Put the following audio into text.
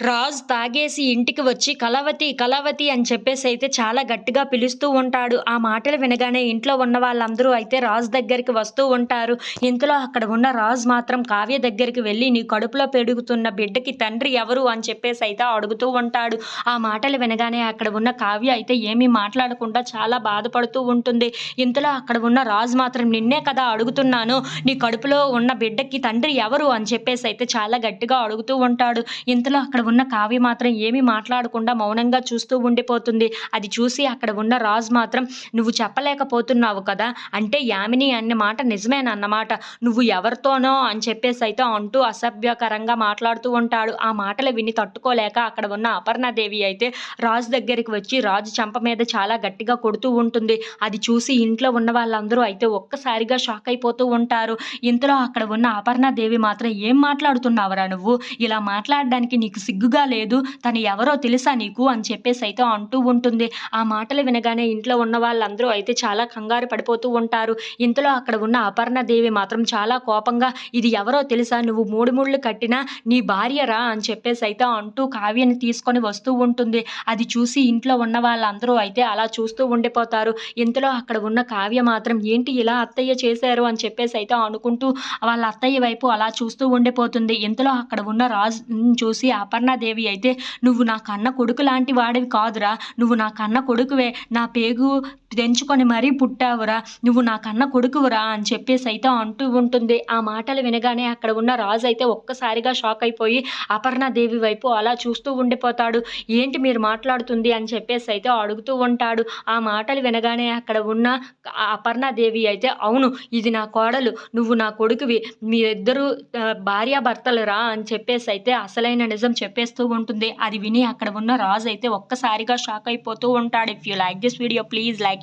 రాజు తాగేసి ఇంటికి వచ్చి కలవతి కలవతి అని చెప్పేసి అయితే చాలా గట్టిగా పిలుస్తూ ఉంటాడు. ఆ మాటలు వినగానే ఇంట్లో ఉన్న వాళ్ళందరూ అయితే రాజు దగ్గరికి వస్తూ ఉంటారు. ఇంతలో అక్కడ ఉన్న రాజ్ మాత్రం కావ్య దగ్గరికి వెళ్ళి నీ కడుపులో పెరుగుతున్న బిడ్డకి తండ్రి ఎవరు? అని చెప్పేసి అయితే అడుగుతూ ఉంటాడు. ఆ మాటలు వినగానే అక్కడ ఉన్న కావ్య అయితే ఏమీ మాట్లాడకుండా చాలా బాధపడుతూ ఉంటుంది. ఇంతలో అక్కడ ఉన్న రాజు మాత్రం నిన్నే కదా అడుగుతున్నాను నీ కడుపులో ఉన్న బిడ్డకి తండ్రి ఎవరు? అని చెప్పేసి అయితే చాలా గట్టిగా అడుగుతూ ఉంటాడు. ఇంతలో అక్కడ ఉన్న కావ్య మాత్రం ఏమీ మాట్లాడకుండా మౌనంగా చూస్తూ ఉండిపోతుంది. అది చూసి అక్కడ ఉన్న రాజు మాత్రం నువ్వు చెప్పలేకపోతున్నావు కదా అంటే యామిని అన్న మాట నిజమేనన్నమాట నువ్వు ఎవరితోనో అని చెప్పేసి అయితే అంటూ అసభ్యకరంగా మాట్లాడుతూ ఉంటాడు. ఆ మాటలు విని తట్టుకోలేక అక్కడ ఉన్న అపర్ణాదేవి అయితే రాజు దగ్గరికి వచ్చి రాజు చంప మీద చాలా గట్టిగా కొడుతూ ఉంటుంది. అది చూసి ఇంట్లో ఉన్న వాళ్ళందరూ అయితే ఒక్కసారిగా షాక్ అయిపోతూ ఉంటారు. ఇంతలో అక్కడ ఉన్న అపర్ణాదేవి మాత్రం ఏం మాట్లాడుతున్నావురా నువ్వు? ఇలా మాట్లాడడానికి నీకు సిగ్గుగా లేదు. తను ఎవరో తెలుసా నీకు? అని చెప్పేసి అయితే అంటూ ఉంటుంది. ఆ మాటలు వినగానే ఇంట్లో ఉన్న వాళ్ళందరూ అయితే చాలా కంగారు పడిపోతూ ఉంటారు. ఇంతలో అక్కడ ఉన్న అపర్ణదేవి మాత్రం చాలా కోపంగా ఇది ఎవరో తెలుసా? నువ్వు మూడు ముళ్ళు కట్టినా నీ భార్యరా అని చెప్పేసి అయితే అంటూ కావ్యని తీసుకొని వస్తూ ఉంటుంది. అది చూసి ఇంట్లో ఉన్న వాళ్ళందరూ అయితే అలా చూస్తూ ఉండిపోతారు. ఇంతలో అక్కడ ఉన్న కావ్య మాత్రం ఏంటి ఇలా అత్తయ్య చేశారు? అని చెప్పేసి అయితే అనుకుంటూ వాళ్ళ అత్తయ్య వైపు అలా చూస్తూ ఉండిపోతుంది. ఇంతలో అక్కడ ఉన్న రాజు చూసి అపర్ణ అపర్ణాదేవి అయితే నువ్వు నా కన్న కొడుకు లాంటి వాడివి కాదురా. నువ్వు నా కన్న కొడుకువే. నా పేగు తెంచుకొని మరీ పుట్టావురా నువ్వు నా కన్న కొడుకువురా అని చెప్పేసి అయితే అంటూ ఉంటుంది. ఆ మాటలు వినగానే అక్కడ ఉన్న రాజు అయితే ఒక్కసారిగా షాక్ అయిపోయి అపర్ణాదేవి వైపు అలా చూస్తూ ఉండిపోతాడు. ఏంటి మీరు మాట్లాడుతుంది అని చెప్పేసి అయితే అడుగుతూ ఉంటాడు. ఆ మాటలు వినగానే అక్కడ ఉన్న అపర్ణాదేవి అయితే అవును ఇది నా కోడలు నువ్వు నా కొడుకువి మీరిద్దరూ భార్యాభర్తలురా అని చెప్పేసి అయితే అసలైన నిజం చెప్పేస్తూ ఉంటుంది. అది విని అక్కడ ఉన్న రాజు అయితే ఒక్కసారిగా షాక్ అయిపోతూ ఉంటాడు. If you like this video please like